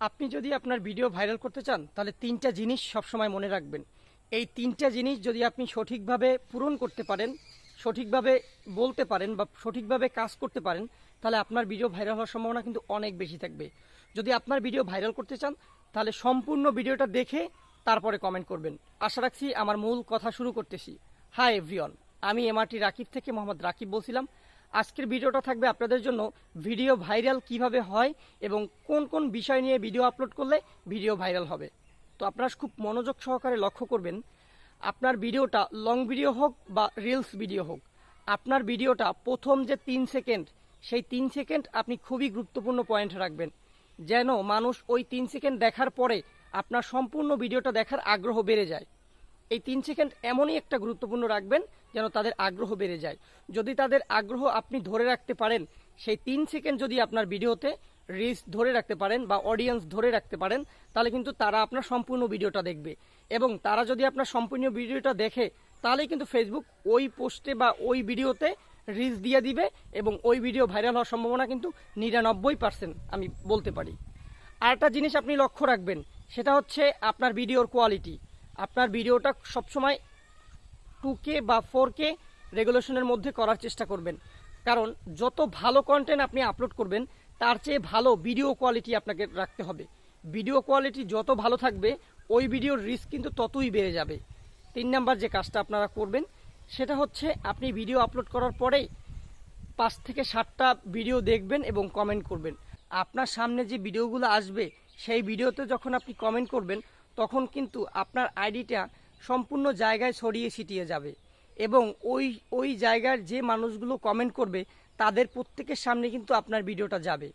আপনি যদি আপনার ভিডিও ভাইরাল করতে চান, তাহলে তিনটা জিনিস সবসময় মনে রাখবেন। এই তিনটা জিনিস যদি আপনি সঠিকভাবে পূরণ করতে পারেন, সঠিকভাবে বলতে পারেন বা সঠিকভাবে কাজ করতে পারেন, তাহলে আপনার ভিডিও ভাইরাল হওয়ার সম্ভাবনা কিন্তু অনেক বেশি থাকবে। যদি আপনার ভিডিও ভাইরাল করতে চান, তাহলে সম্পূর্ণ ভিডিওটা দেখে তারপরে কমেন্ট করবেন। আশা রাখছি আমার মূল কথা শুরু করতেছি। হাই এভরিওয়ান আমি এমআরটি রাকিব থেকে মোহাম্মদ রাকিব বলছিলাম। আজকের ভিডিওটা থাকবে আপনাদের জন্য ভিডিও ভাইরাল কীভাবে হয় এবং কোন কোন বিষয় নিয়ে ভিডিও আপলোড করলে ভিডিও ভাইরাল হবে। তো আপনারা খুব মনোযোগ সহকারে লক্ষ্য করবেন, আপনার ভিডিওটা লং ভিডিও হোক বা রিলস ভিডিও হোক, আপনার ভিডিওটা প্রথম যে তিন সেকেন্ড, সেই তিন সেকেন্ড আপনি খুবই গুরুত্বপূর্ণ পয়েন্ট রাখবেন। যেন মানুষ ওই তিন সেকেন্ড দেখার পরে আপনার সম্পূর্ণ ভিডিওটা দেখার আগ্রহ বেড়ে যায়। এই তিন সেকেন্ড এমনই একটা গুরুত্বপূর্ণ রাখবেন যেন তাদের আগ্রহ বেড়ে যায়। যদি তাদের আগ্রহ আপনি ধরে রাখতে পারেন, সেই তিন সেকেন্ড যদি আপনার ভিডিওতে রিচ ধরে রাখতে পারেন বা অডিয়েন্স ধরে রাখতে পারেন, তাহলে কিন্তু তারা আপনার সম্পূর্ণ ভিডিওটা দেখবে। এবং তারা যদি আপনার সম্পূর্ণ ভিডিওটা দেখে, তাহলে কিন্তু ফেসবুক ওই পোস্টে বা ওই ভিডিওতে রিচ দিয়ে দিবে এবং ওই ভিডিও ভাইরাল হওয়ার সম্ভাবনা কিন্তু নিরানব্বই পার্সেন্ট আমি বলতে পারি। আরেকটা জিনিস আপনি লক্ষ্য রাখবেন, সেটা হচ্ছে আপনার ভিডিওর কোয়ালিটি আপনার ভিডিওটা সবসময় টু কে বা ফোর কে রেগুলেশনের মধ্যে করার চেষ্টা করবেন। কারণ যত ভালো কন্টেন্ট আপনি আপলোড করবেন, তার চেয়ে ভালো ভিডিও কোয়ালিটি আপনাকে রাখতে হবে। ভিডিও কোয়ালিটি যত ভালো থাকবে, ওই ভিডিওর রিস্ক কিন্তু ততই বেড়ে যাবে। তিন নাম্বার যে কাজটা আপনারা করবেন, সেটা হচ্ছে আপনি ভিডিও আপলোড করার পরে পাঁচ থেকে সাতটা ভিডিও দেখবেন এবং কমেন্ট করবেন। আপনার সামনে যে ভিডিওগুলো আসবে, সেই ভিডিওতে যখন আপনি কমেন্ট করবেন তখন কিন্তু আপনার আইডিটা সম্পূর্ণ জায়গায় ছড়িয়ে ছিটিয়ে যাবে এবং ওই ওই জায়গার যে মানুষগুলো কমেন্ট করবে, তাদের প্রত্যেকের সামনে কিন্তু আপনার ভিডিওটা যাবে।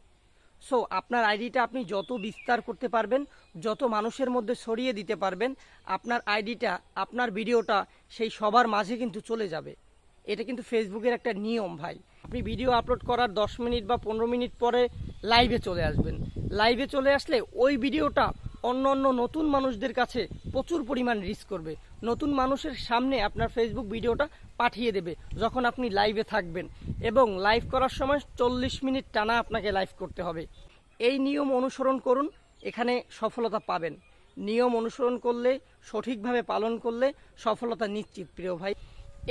সো আপনার আইডিটা আপনি যত বিস্তার করতে পারবেন, যত মানুষের মধ্যে ছড়িয়ে দিতে পারবেন, আপনার আইডিটা, আপনার ভিডিওটা সেই সবার মাঝে কিন্তু চলে যাবে। এটা কিন্তু ফেসবুকের একটা নিয়ম ভাই। আপনি ভিডিও আপলোড করার দশ মিনিট বা পনেরো মিনিট পরে লাইভে চলে আসবেন। লাইভে চলে আসলে ওই ভিডিওটা অন্য অন্য নতুন মানুষদের কাছে প্রচুর পরিমাণ রিস্ক করবে। নতুন মানুষের সামনে আপনার ফেসবুক ভিডিওটা পাঠিয়ে দেবে যখন আপনি লাইভে থাকবেন এবং লাইভ করার সময় চল্লিশ মিনিট টানা আপনাকে লাইভ করতে হবে। এই নিয়ম অনুসরণ করুন, এখানে সফলতা পাবেন। নিয়ম অনুসরণ করলে, সঠিকভাবে পালন করলে সফলতা নিশ্চিত, প্রিয় ভাই।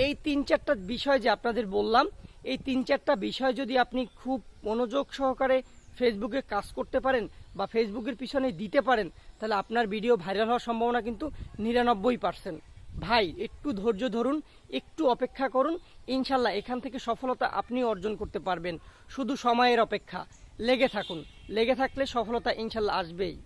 এই তিন চারটা বিষয় যে আপনাদের বললাম, এই তিন চারটা বিষয় যদি আপনি খুব মনোযোগ সহকারে ফেসবুকে কাজ করতে পারেন বা ফেসবুকের পিছনে দিতে পারেন, তাহলে আপনার ভিডিও ভাইরাল হওয়ার সম্ভাবনা কিন্তু নিরানব্বই পার্সেন্ট ভাই, একটু ধৈর্য ধরুন, একটু অপেক্ষা করুন, ইনশাল্লাহ এখান থেকে সফলতা আপনি অর্জন করতে পারবেন। শুধু সময়ের অপেক্ষা, লেগে থাকুন। লেগে থাকলে সফলতা ইনশাল্লাহ আসবেই।